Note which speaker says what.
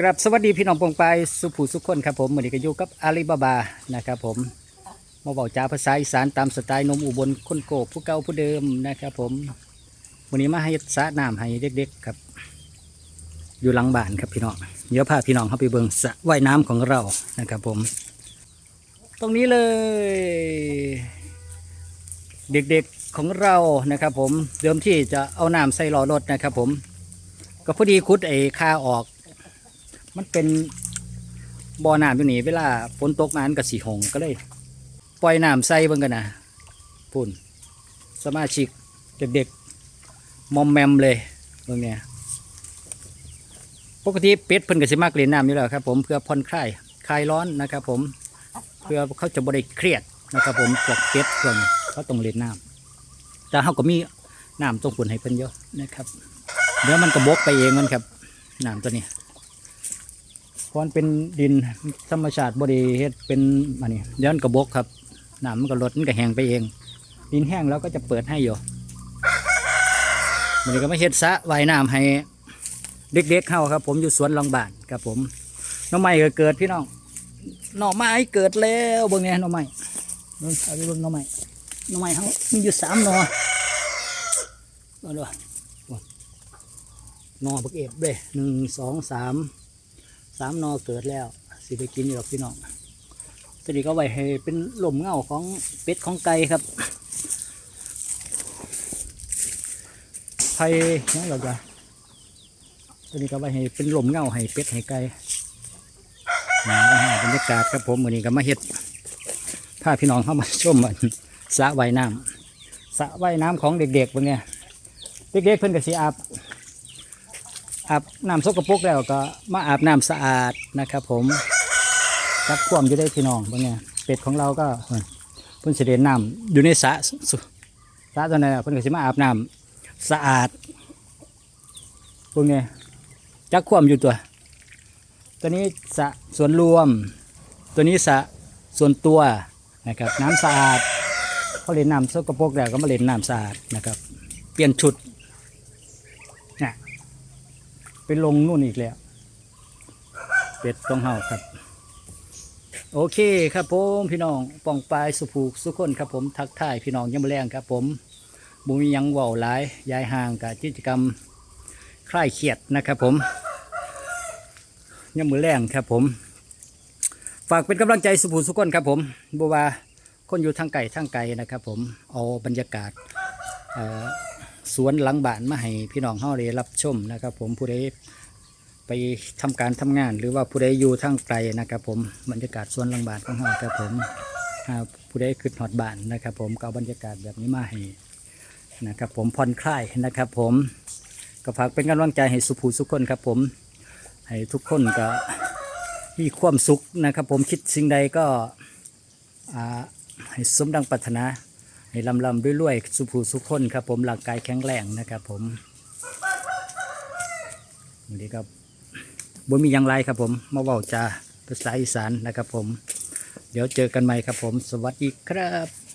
Speaker 1: กรับสวัสดีพี่น้องปองปสุภูสุขคนครับผมวันนี้ก็อยู่กับอาลีบาบานะครับผมมาบอกจ้าภาษาอีสานตามสไตล์นมอุบลคนโกผู้เก่าผู้เดิมนะครับผมวันนี้มาให้สะน้ำให้เด็กๆครับ อยู่หลังบ้านครับพี่น้องเดี๋ยวพาพี่น้องเข้าไปเบิ่งสระว่ายน้ำของเรานะครับผม ตรงนี้เลย เด็กๆของเรานะครับผมเดิมที่จะเอาน้ำใส่หล่อรถนะครับผม ก็พอดีคุดไอ้คาออก มันเป็นบ่อน้ำอยู่นี่เวลาฝนตกมาอันกับสีหงก็เลย ปล่อยน้ำใส่เบิ่งกันนะปุ่นสมาชิกเด็กๆมอมแมมเลยเบิ่งเนี่ยปกติเป็ดเพิ่นก็สิมากเล่นน้ำอยู่แล้วครับ ผมเพื่อผ่อนคลายคลายร้อนนะครับ ผมเพื่อเขาจะบ่ได้เครียดนะครับ ผมพวกเป็ดพวกนี้เขาต้องเล่นน้ำแต่เขาก็มีน้ำตรงฝุ่นให้เพิ่นเยอะนะครับ เดี๋ยวมันก็บกไปเองมันครับน้ำตัวนี้ เพราะมันเป็นดินธรรมชาติบริเฮ็ดเป็นอันนี้ยวมันก็บกครับน้ำมันก็ลดมันก็แห้งไปเอง ดินแห้งแล้วก็จะเปิดให้อยู่มันนี้ก็มาเฮ็ดสระว่ายน้ำให้เด็กๆเข้าครับ ผมอยู่สวนลังบ้านครับผมน้องใหม่ก็เกิดพี่น้องหน่อไม้เกิดแล้วบิ่งเนี่ยหน่อไม้เบิ่งเอาไปเบิ่งหน่อไม้หน่อไม้เขามีอยู่สามหน่อเอาดูนอบักเอฟเด้หนึ่งสองสาม สามนอเกิดแล้ว สิไปกินอยู่หรอกพี่น้องตัวนี้ก็ไว้ให้เป็นหล่มเงาของเป็ดของไก่ครับไผ่นี่เราจะตัวนี้ก็ไว้ให้เป็นหล่มเงาให้เป็ดให้ไก่นะก็ให้บรรยากาศครับผมวันนี้ก็มาเฮ็ดพาพี่น้องเข้ามาชมมันสระว่ายน้ำสระว่ายน้ำของเด็กๆวกเนี้เด็กๆเพิ่นก็สิอาบ อาบน้ำสกปรกแล้วก็มาอาบน้ำสะอาดนะครับ ผมรักความอยู่ได้พี่น้องเป็นไงเป็ดของเราก็เพิ่นเพิ่นเสด็จน้ำอยู่ในสระสระตัวนั้นน่ะเพิ่นก็สิมาอาบน้ำสะอาดพวกนี้จักความอยู่ตัว ตัวนี้สระส่วนรวม ตัวนี้สระส่วนตัวนะครับ น้ำสะอาดเขาเล่นน้ำสกปรกแล้วก็มาเล่นน้ำสะอาดนะครับ เปลี่ยนชุด ไปลงนู่นอีกแล้ว เป็ดต้องเห่าครับ โอเคครับผมพี่น้องปองปลายสุภูสุขคนครับผมทักทายพี่น้องยังมแรงครับผมบุมียังว่าหลายยายห่างกับกิจกรรมคลายเครียดนะครับผมยังมือแรงครับผม ฝากเป็นกำลังใจสุภูสุขคนครับผมบัวาคนอยู่ทางไก่ทางไกลนะครับผมเอาบรรยากาศ สวนหลังบ้านมาให้พี่น้องเฮาได้รับชมนะครับ ผมผู้ใดไปทำการทำงาน หรือว่าผู้ใดอยู่ทางไกลนะครับ ผมบรรยากาศสวนหลังบ้านของเฮาครับผมผู้ใดขึ้นหอดบ้านนะครับ ผมก็เอาบรรยากาศแบบนี้มาให้นะครับ ผมผ่อนคลายนะครับ ผมก็ฝากเป็นกำลังใจให้สุภูสุขคนครับ ผมให้ทุกคนก็มีความสุขนะครับ ผมคิดสิ่งใดก็อ่าให้สมดังปรารถนา ให้ลำลำด้วยรวยๆสุภูสุขคนครับ ผมร่างกายแข็งแรงนะครับ ผมวันนี้ก็บ่มีอย่างไรครับ ผมมาเว้าจาภาษาอีสานนะครับ ผม เดี๋ยวเจอกันใหม่ครับ ผม สวัสดีครับ